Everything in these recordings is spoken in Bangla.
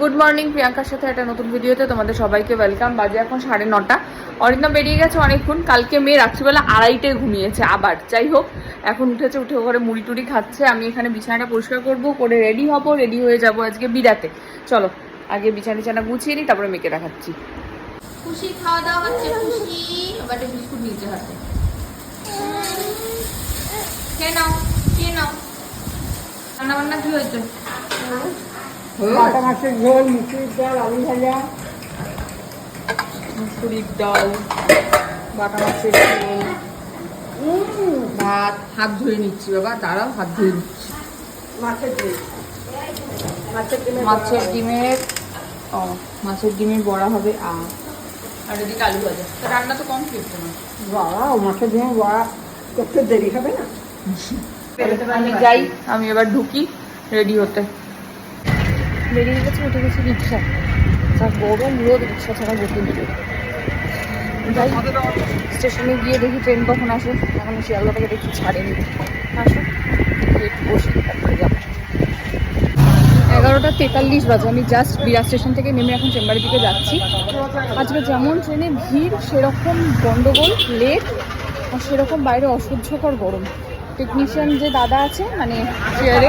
গুড মর্নিং প্রিয়াঙ্কার সাথে একটা নতুন ভিডিওতে তোমাদের সবাইকে ওয়েলকাম বাজে এখন সাড়ে নটা। অরিন্দম বেরিয়ে গেছে অনেকক্ষণ। কালকে মেয়ে রাত্রিবেলা আড়াইটে ঘুমিয়েছে আবার। যাই হোক, এখন উঠেছে, উঠে ঘরে মুড়ি টুড়ি খাচ্ছে। আমি এখানে বিছানাটা পরিষ্কার করব, করে রেডি হব রেডি হয়ে যাব আজকে বিরাতে চলো, আগে বিছানা বিছানা গুছিয়ে নিই তারপরে মেয়েকে দেখাচ্ছি। খুশি খাওয়া দাওয়া হচ্ছে, খুশি। বিস্কুট নিচে হাতে। কে নাও নাও। রান্না বান্না কি হয়েছে? কাটা মাছের ঝোল মুসুরির ডাল আলু ভাজা। মুসুরির ডাল বাটা মাছের ঝোল ভাত। হাত ধুয়ে নিচ্ছি বাবা দাঁড়াও হাত ধুয়ে নিচ্ছি। মাছের মাছের ডিমের মাছের ডিমের ও মাছের ডিমের বড়া হবে আ আর এদিকে আলু ভাজা। তো রান্না তো কমপ্লিট তোমার বড়া ও মাছের ডিমের বড়া করতে দেরি হবে না? আমি যাই আমি এবার ঢুকি রেডি হতে। বেরিয়ে গেছে উঠে গেছে রিক্সা। যা গরম রোদ রিক্সা ছাড়া বসে দিবে যাই স্টেশনে গিয়ে দেখি ট্রেন কখন আসে। এখন শিয়ালদাটাকে দেখি ছাড়েনি। আসো, একটু বসি, তারপরে যাব। এগারোটা তেতাল্লিশ বাজে, আমি জাস্ট বিরাট স্টেশন থেকে নেমে এখন চেম্বারের দিকে যাচ্ছি। আজকে যেমন ট্রেনে ভিড়, সেরকম গন্ডগোল, লেট আর সেরকম বাইরে অসহ্যকর গরম। টেকনিশিয়ান যে দাদা আছে মানে চেয়ারে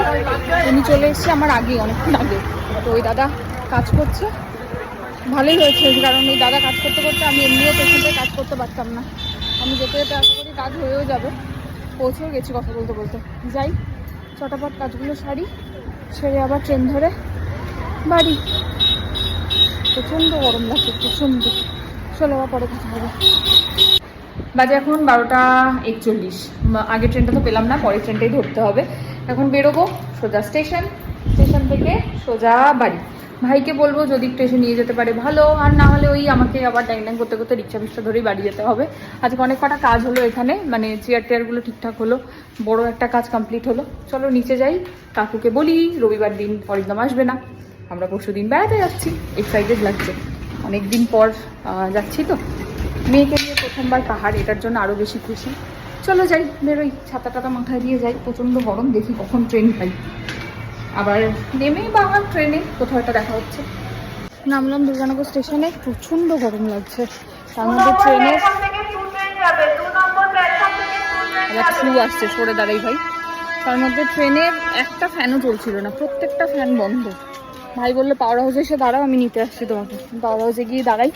উনি চলে এসেছে আমার আগে অনেকক্ষণ আগে। তো ওই দাদা কাজ করছে। ভালোই হয়েছে, কারণ ওই দাদা কাজ করতে করতে আমি এমনিও পেশেন্টে কাজ করতে পারতাম না। আমি যেতে যেতে আশা করি কাজ হয়েও যাবে। পৌঁছেও গেছি কথা বলতে বলতে। যাই, চটাপট কাজগুলো সারি, সেরে আবার ট্রেন ধরে বাড়ি। প্রচণ্ড গরম লাগছে, প্রচণ্ড। চলে আবার পরে কথা হবে। বাজে এখন বারোটা একচল্লিশ। আগের ট্রেনটা তো পেলাম না পরের ট্রেনটাই ধরতে হবে। এখন বেরোবো সোজা স্টেশন। স্টেশন থেকে সোজা বাড়ি। ভাইকে বলব যদি একটু এসে নিয়ে যেতে পারে ভালো, আর না হলে ওই আমাকে আবার টাইম টাইম করতে করতে রিক্সা ফিক্সা ধরেই বাড়ি যেতে হবে। আজকে অনেক কটা কাজ হলো এখানে মানে চেয়ার টেয়ারগুলো ঠিকঠাক হলো, বড় একটা কাজ কমপ্লিট হলো। চলো নিচে যাই, কাকুকে বলি, রবিবার দিন অরিন্দম আসবে না। আমরা পরশু দিন বেড়াতে যাচ্ছি এক্সাইটেড লাগছে। অনেক দিন পর যাচ্ছি তো। মেয়েকে নিয়ে প্রথমবার পাহাড়, এটার জন্য আরও বেশি খুশি। চলো যাই, বেরোই। ছাতা টাতা মাথায় দিয়ে যাই, প্রচণ্ড গরম, দেখি কখন ট্রেন পাই আবার নেমে বা আমার ট্রেনে কোথাও একটা দেখা হচ্ছে। নামলাম দুর্গানগর স্টেশনে প্রচণ্ড গরম লাগছে। তার মধ্যে ট্রেনের আবার থ্রু আসছে সরে দাঁড়াই ভাই। তার মধ্যে ট্রেনের একটা ফ্যানও চলছিল না প্রত্যেকটা ফ্যান বন্ধ। ভাই বলল পাওয়ার হাউসে এসে দাঁড়াও আমি নিতে আসছি তোমাকে। পাওয়ার হাউসে গিয়ে দাঁড়াই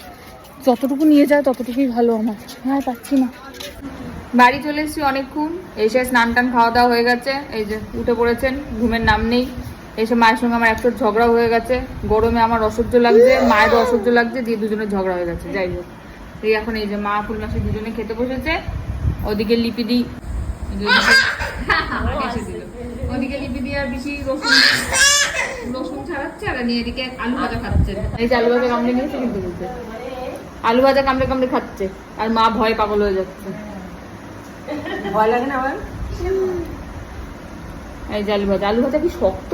যতটুকু নিয়ে যায় ততটুকুই ভালো আমার। হ্যাঁ পাচ্ছি না। বাড়ি চলে এসেছি অনেকক্ষণ। এসে স্নান টান খাওয়া দাওয়া হয়ে গেছে। এই যে উঠে পড়েছেন ঘুমের নাম নেই। এসে মায়ের সঙ্গে আমার একটু ঝগড়া হয়ে গেছে। গরমে আমার অসহ্য লাগছে মায়েরও অসহ্য লাগছে দিয়ে দুজনের ঝগড়া হয়ে গেছে। যাই হোক এই এখন এই যে মা ফুল মাসে দুজনে খেতে বসেছে। ওদিকে লিপিদি ওদিকে-। লিপিদি আর বেশি রসুন রসুন ছাড়াচ্ছে আর আমি এদিকে আলু ভাজা খাচ্ছে। এই যে আলু ভাজা কামড়ে নিয়েছে কিন্তু আলু ভাজা কামড়ে কামড়ে খাচ্ছে। আর মা ভয় পাগল হয়ে যাচ্ছে। ভয় লাগে না আমার? এই যে আলু ভাজা। আলু ভাজা কি শক্ত?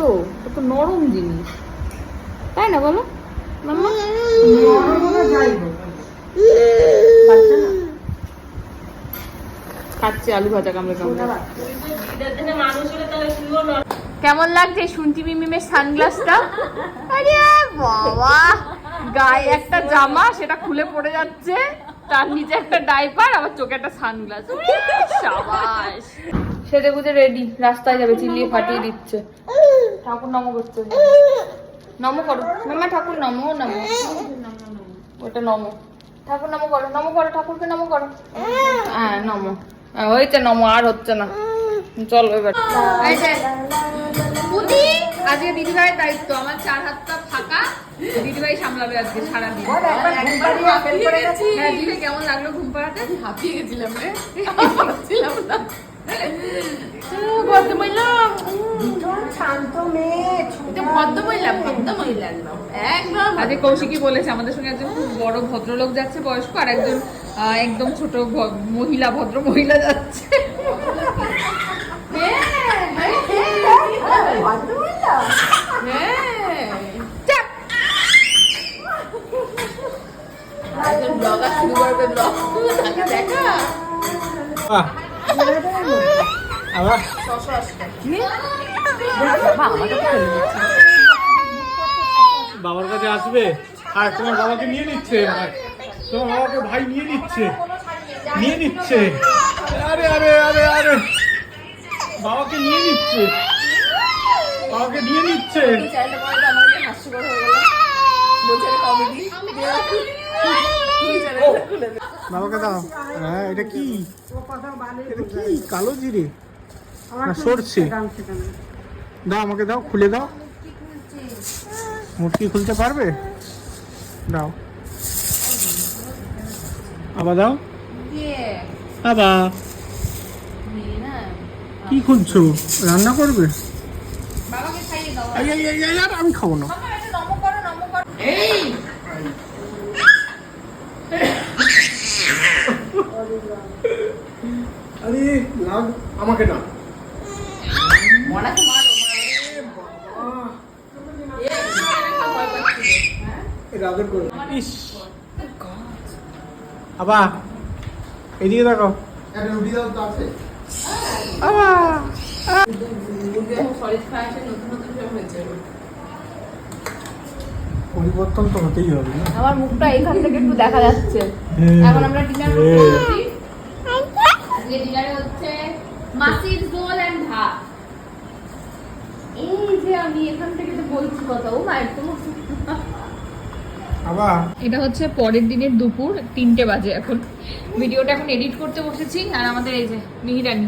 তো নরম জিনিস। তাই না বলো? খাচ্ছে আলু ভাজা কামড়ে কামড়ে। কেমন লাগছে শুনছি মিমিমের সানগ্লাসটা? আরে বাবা! গায়ে একটা জামা, সেটা খুলে পড়ে যাচ্ছে। তার নিচে একটা ডাইপার আবার চোখে একটা সানগ্লাস সাবাস। সেটে বুঝে রেডি রাস্তায় যাবে চিল্লিয়ে ফাটিয়ে দিচ্ছে। ঠাকুর নম করছে। নম করো। মামা ঠাকুর নমো নমো। ওটা নমো। ঠাকুর নমো করো নমো করো ঠাকুরকে নমো করো। হ্যাঁ নমো। হ্যাঁ, হয়েছে নমো আর হচ্ছে না। চলো এবার। আজকে দিদিভাইয়ের দায়িত্ব আমার চার হাতটা ফাঁকা? দিদিভাই সামলাবে আজকে সারাদিন। হ্যাঁ কেমন লাগল ঘুম পাড়াতে? হাঁপিয়ে গেছিলাম রে। ছিলাম না। ভদ্রমহিলা। শান্ত মেয়ে ভদ্রমহিলা ভদ্রমহিলা একদম একদম আজকে কৌশিকই বলেছে আমাদের সঙ্গে একজন খুব বড় ভদ্রলোক যাচ্ছে বয়স্ক আর একজন একদম ছোট মহিলা ভদ্র মহিলা যাচ্ছে ভদ্রমহিলা? দেখা। আবার? দিচ্ছে। বাবার কাছে আসবে? আর তোমার বাবাকে নিয়ে নিচ্ছে তোমার বাবাকে ভাই নিয়ে নিচ্ছে। নিয়ে নিচ্ছে। আরে আরে আরে আরে। বাবাকে নিয়ে নিচ্ছে। বাবাকে নিয়ে নিচ্ছে। হাস্যকর হয়ে গেল। বলছে কমেডি বাবাকে দাও। হ্যাঁ এটা কি? এটা কি? কালো জিরে? না সরষে। দাও আমাকে দাও খুলে দাও। মুটকি খুলতে পারবে? দাও। আবার দাও। আবার কি খুলছো? রান্না করবে? আমি খাব না। এই! আরে লাগ আমাকে না মনাকে মারো রাগের করে। ইস। আবার এদিকে দেখো। আবার পরিবর্তন তো হতেই হবে। আমার মুখটা এখান থেকে একটু দেখা যাচ্ছে। হ্যাঁ। এখন আমরা ডিনার। করছি আজকে ডিনারে হচ্ছে মাসির ঝোল এন্ড ভাত। এই যে আমি এখান থেকে তো বলছি কথা ও মায়ের তো আবার এটা হচ্ছে পরের দিনের দুপুর তিনটে বাজে এখন। ভিডিওটা এখন এডিট করতে বসেছি আর আমাদের এই যে মিহিরানি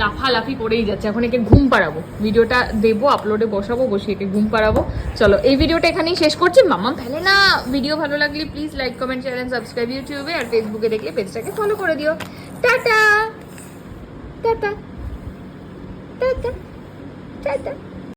লাফালাফি করেই যাচ্ছে। এখন একে ঘুম পাড়াবো। ভিডিওটা দেবো আপলোডে বসাবো বসে একে ঘুম পাড়াবো। চলো এই ভিডিওটা এখানেই শেষ করছি। মামা ফেলে না। ভিডিও ভালো লাগলে please like comment share and subscribe ইউটিউবে আর ফেসবুকে দেখলে পেজটাকে ফলো করে দিও। টাটা! Tata tata tata